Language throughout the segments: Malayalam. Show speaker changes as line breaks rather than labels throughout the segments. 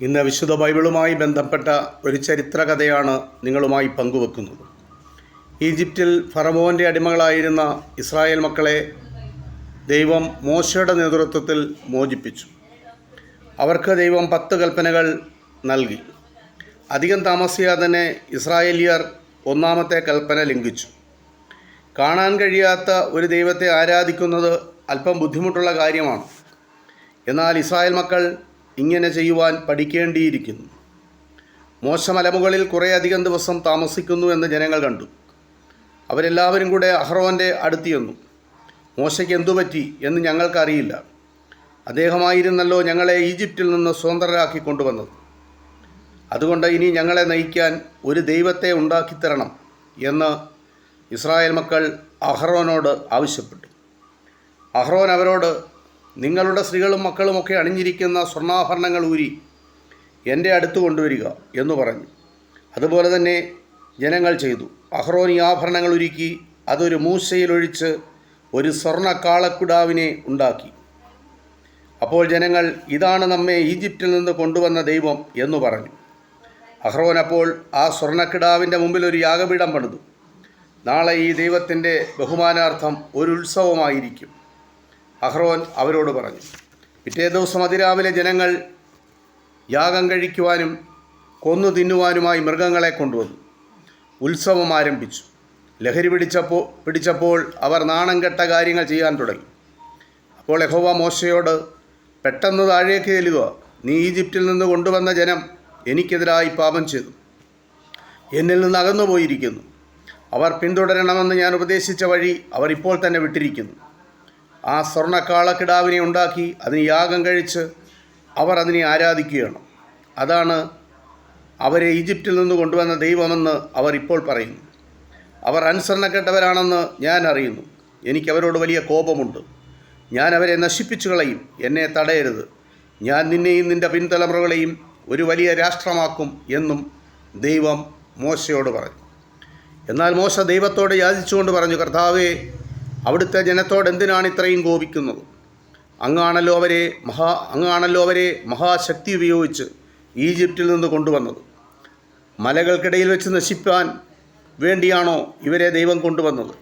ഇന്ന് വിശുദ്ധ ബൈബിളുമായി ബന്ധപ്പെട്ട ഒരു ചരിത്രകഥയാണ് നിങ്ങളുമായി പങ്കുവെക്കുന്നത്. ഈജിപ്തിൽ ഫറമോന്റെ അടിമകളായിരുന്ന ഇസ്രായേൽ മക്കളെ ദൈവം മോശയുടെ നേതൃത്വത്തിൽ മോചിപ്പിച്ചു. അവർക്ക് ദൈവം പത്ത് കൽപ്പനകൾ നൽകി. അധികം താമസിയാതെ തന്നെ ഇസ്രായേലിയർ ഒന്നാമത്തെ കൽപ്പന ലംഘിച്ചു. കാണാൻ കഴിയാത്ത ഒരു ദൈവത്തെ ആരാധിക്കുന്നത് അല്പം ബുദ്ധിമുട്ടുള്ള കാര്യമാണ്. എന്നാൽ ഇസ്രായേൽ മക്കൾ ഇങ്ങനെ ചെയ്യുവാൻ പഠിക്കേണ്ടിയിരിക്കുന്നു. മോശമലമുകളിൽ കുറേയധികം ദിവസം താമസിക്കുന്നു എന്ന് ജനങ്ങൾ കണ്ടു. അവരെല്ലാവരും കൂടെ അഹ്റോന്റെ അടുത്ത് ചെന്നു. മോശയ്ക്ക് എന്തു പറ്റി എന്ന് ഞങ്ങൾക്കറിയില്ല. അദ്ദേഹമായിരുന്നല്ലോ ഞങ്ങളെ ഈജിപ്തിൽ നിന്ന് സ്വതന്ത്രരാക്കി കൊണ്ടുവന്നത്. അതുകൊണ്ട് ഇനി ഞങ്ങളെ നയിക്കാൻ ഒരു ദൈവത്തെ ഉണ്ടാക്കിത്തരണം എന്ന് ഇസ്രായേൽ മക്കൾ അഹ്റോനോട് ആവശ്യപ്പെട്ടു. അഹ്റോൻ അവരോട് നിങ്ങളുടെ സ്ത്രീകളും മക്കളുമൊക്കെ അണിഞ്ഞിരിക്കുന്ന സ്വർണാഭരണങ്ങൾ ഊരി എന്റെ അടുത്ത് കൊണ്ടുവരിക എന്ന് പറഞ്ഞു. അതുപോലെ തന്നെ ജനങ്ങൾ ചെയ്തു. അഹ്റോൻ ഈ ആഭരണങ്ങൾ ഒരുക്കി അതൊരു മൂശയിലൊഴിച്ച് ഒരു സ്വർണ കാളക്കുടാവിനെ ഉണ്ടാക്കി. അപ്പോൾ ജനങ്ങൾ ഇതാണ് നമ്മെ ഈജിപ്തിൽ നിന്ന് കൊണ്ടുവന്ന ദൈവം എന്ന് പറഞ്ഞു. അഹ്റോൻ അപ്പോൾ ആ സ്വർണക്കിടാവിന്റെ മുമ്പിൽ ഒരു യാഗപീഠം പണിതു. നാളെ ഈ ദൈവത്തിന്റെ ബഹുമാനാർത്ഥം ഒരു ഉത്സവമായിരിക്കും. അഹ്റോൻ അവരോട് പറഞ്ഞു പിറ്റേ ദിവസം അതിരാവിലെ ജനങ്ങൾ യാഗം കഴിക്കുവാനും കൊന്നു തിന്നുവാനുമായി മൃഗങ്ങളെ കൊണ്ടുവന്നു. ഉത്സവം ആരംഭിച്ചു. ലഹരി പിടിച്ചപ്പോൾ പിടിച്ചപ്പോൾ അവർ നാണം കെട്ട കാര്യങ്ങൾ ചെയ്യാൻ തുടങ്ങി. അപ്പോൾ യഹോവ മോശയോട് പെട്ടെന്ന് താഴേക്ക് ചെല്ലുക. നീ ഈജിപ്തിൽ നിന്ന് കൊണ്ടുവന്ന ജനം എനിക്കെതിരായി പാപം ചെയ്തു. എന്നിൽ നിന്ന് അകന്നുപോയിരിക്കുന്നു. അവർ പിന്തുടരണമെന്ന് ഞാൻ ഉപദേശിച്ച വഴി അവർ ഇപ്പോൾ തന്നെ വിട്ടിരിക്കുന്നു. ആ സ്വർണക്കാളക്കിടാവിനെ ഉണ്ടാക്കി അതിന് യാഗം കഴിച്ച് അവർ അതിനെ ആരാധിക്കുകയാണ്. അതാണ് അവരെ ഈജിപ്തിൽ നിന്ന് കൊണ്ടുവന്ന ദൈവമെന്ന് അവർ ഇപ്പോൾ പറയുന്നു. അവർ അനുസരണക്കെട്ടവരാണെന്ന് ഞാൻ അറിയുന്നു. എനിക്ക് അവരോട് വലിയ കോപമുണ്ട്. ഞാൻ അവരെ നശിപ്പിച്ചു കളയും. എന്നെ തടയരുത്. ഞാൻ നിന്നെയും നിന്റെ പിൻതലമുറകളെയും ഒരു വലിയ രാഷ്ട്രമാക്കും എന്നും ദൈവം മോശയോട് പറഞ്ഞു. എന്നാൽ മോശ ദൈവത്തോട് യാചിച്ചുകൊണ്ട് പറഞ്ഞു കർത്താവേ അവിടുത്തെ ജനത്തോട് എന്തിനാണ് ഇത്രയും കോപിക്കുന്നത്? അങ്ങാണല്ലോ അവരെ മഹാ അങ്ങാണല്ലോ അവരെ മഹാശക്തി ഉപയോഗിച്ച് ഈജിപ്തിൽ നിന്ന് കൊണ്ടുവന്നത്. മലകൾക്കിടയിൽ വെച്ച് നശിപ്പാൻ വേണ്ടിയാണോ ഇവരെ ദൈവം കൊണ്ടുവന്നത്?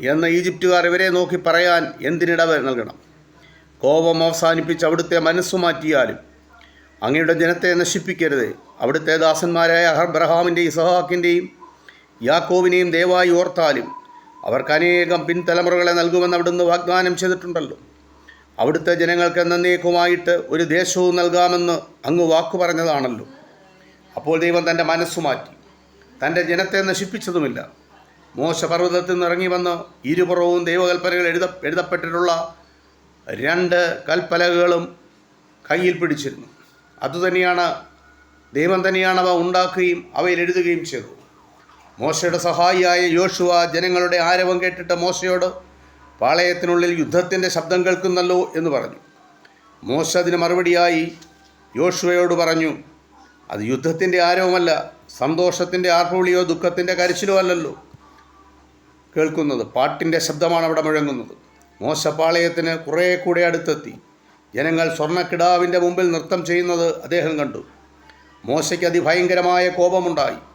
എന്ന ഈജിപ്തുകാർ ഇവരെ നോക്കി പറയാൻ എന്തിനിടവ് നൽകണം? കോപം അവസാനിപ്പിച്ച് അവിടുത്തെ മനസ്സു മാറ്റിയാലും അങ്ങയുടെ ജനത്തെ നശിപ്പിക്കരുത്. അവിടുത്തെ ദാസന്മാരായ അബ്രഹാമിന്റെയും ഇസഹാക്കിന്റെയും യാക്കോവിനെയും ദയവായി ഓർത്താലും അവർക്ക് അനേകം പിൻതലമുറകളെ നൽകുമെന്ന് അവിടുന്ന് വാഗ്ദാനം ചെയ്തിട്ടുണ്ടല്ലോ. അവിടുത്തെ ജനങ്ങൾക്ക് എന്നേക്കുമായിട്ട് ഒരു ദേശവും നൽകാമെന്ന് അങ്ങ് വാക്കു പറഞ്ഞതാണല്ലോ. അപ്പോൾ ദൈവം തന്റെ മനസ്സു മാറ്റി. തന്റെ ജനത്തെ നശിപ്പിച്ചതുമില്ല. മോശ പർവതത്തിൽ നിന്ന് ഇറങ്ങി വന്ന് ഇരുപുറവും ദൈവകൽപ്പനകൾ എഴുത എഴുതപ്പെട്ടിട്ടുള്ള രണ്ട് കൽപ്പലകളും കയ്യിൽ പിടിച്ചിരുന്നു. അതുതന്നെയാണ് ദൈവം തന്നെയാണ് അവ ഉണ്ടാക്കുകയും അവയിൽ എഴുതുകയും ചെയ്തത്. മോശയുടെ സഹായിയായ യോശുവ ജനങ്ങളുടെ ആരവം കേട്ടിട്ട് മോശയോട് പാളയത്തിനുള്ളിൽ യുദ്ധത്തിന്റെ ശബ്ദം കേൾക്കുന്നല്ലോ എന്ന് പറഞ്ഞു. മോശ അതിന് മറുപടിയായി യോശുവയോട് പറഞ്ഞു അത് യുദ്ധത്തിന്റെ ആരവമല്ല സന്തോഷത്തിന്റെ ആർപ്പുവിളിയോ ദുഃഖത്തിന്റെ കരച്ചിലോ അല്ലല്ലോ കേൾക്കുന്നത് പാട്ടിന്റെ ശബ്ദമാണ് അവിടെ മുഴങ്ങുന്നത്. മോശ പാളയത്തിന് കുറേ കൂടെ അടുത്തെത്തി. ജനങ്ങൾ സ്വർണക്കിടാവിന്റെ മുമ്പിൽ നൃത്തം ചെയ്യുന്നത് അദ്ദേഹം കണ്ടു. മോശയ്ക്ക് അതിഭയങ്കരമായ കോപമുണ്ടായി.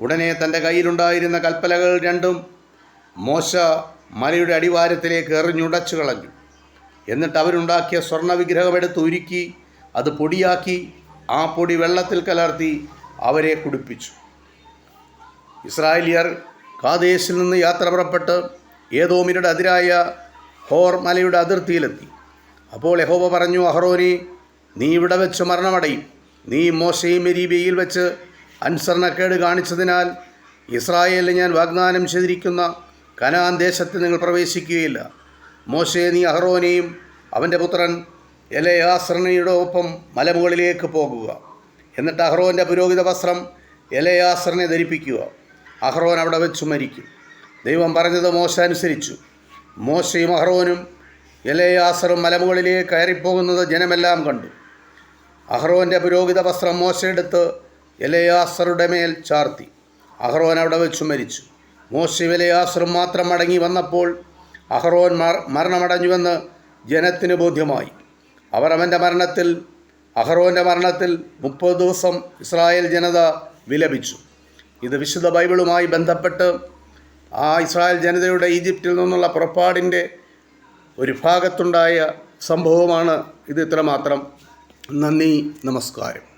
ഉടനെ തന്റെ കയ്യിലുണ്ടായിരുന്ന കൽപ്പലകൾ രണ്ടും മോശ മലയുടെ അടിവാരത്തിലേക്ക് എറിഞ്ഞുടച്ചു കളഞ്ഞു. എന്നിട്ട് അവരുണ്ടാക്കിയ സ്വർണ വിഗ്രഹമെടുത്ത് ഉരുക്കി അത് പൊടിയാക്കി ആ പൊടി വെള്ളത്തിൽ കലർത്തി അവരെ കുടിപ്പിച്ചു. ഇസ്രായേലിയർ കാദേശിൽ നിന്ന് യാത്ര പുറപ്പെട്ട് ഏതോമിരുടെ അതിരായ ഹോർ മലയുടെ അതിർത്തിയിലെത്തി. അപ്പോൾ യഹോവ പറഞ്ഞു അഹ്റോനെ നീ ഇവിടെ വെച്ച് മരണമടയും. നീ മോശയും മെരീബയിൽ വെച്ച് അനുസരണക്കേട് കാണിച്ചതിനാൽ ഇസ്രായേലിൽ ഞാൻ വാഗ്ദാനം ചെയ്തിരിക്കുന്ന കനാൻ ദേശത്ത് നിങ്ങൾ പ്രവേശിക്കുകയില്ല. മോശയെ നീ അഹ്റോനെയും അവന്റെ പുത്രൻ എലയാസ്രണിയുടെ ഒപ്പം മലമുകളിലേക്ക് പോകുക. എന്നിട്ട് അഹ്റോന്റെ പുരോഹിത വസ്ത്രം എലയാസ്രനെ ധരിപ്പിക്കുക. അഹ്റോൻ അവിടെ വെച്ച് മരിക്കും. ദൈവം പറഞ്ഞത് മോശ അനുസരിച്ചു. മോശയും അഹ്റോനും എലയാസറും മലമുകളിലേക്ക് കയറിപ്പോകുന്നത് ജനമെല്ലാം കണ്ടു. അഹ്റോന്റെ പുരോഹിത വസ്ത്രം മോശയെടുത്ത് എലയാസറുടെ മേൽ ചാർത്തി. അഹ്റോൻ അവിടെ വെച്ച് മരിച്ചു. മോശി എലയാസറും മാത്രം മടങ്ങി വന്നപ്പോൾ അഹ്റോൻ മരണമടഞ്ഞുവെന്ന് ജനത്തിന് ബോധ്യമായി. അവർ അവന്റെ മരണത്തിൽ അഹ്റോന്റെ മരണത്തിൽ മുപ്പത് ദിവസം ഇസ്രായേൽ ജനത വിലപിച്ചു. ഇത് വിശുദ്ധ ബൈബിളുമായി ബന്ധപ്പെട്ട് ആ ഇസ്രായേൽ ജനതയുടെ ഈജിപ്തിൽ നിന്നുള്ള പുറപ്പാടിന്റെ ഒരു ഭാഗത്തുണ്ടായ സംഭവമാണ് ഇത്. ഇത്രമാത്രം. നന്ദി നമസ്കാരം.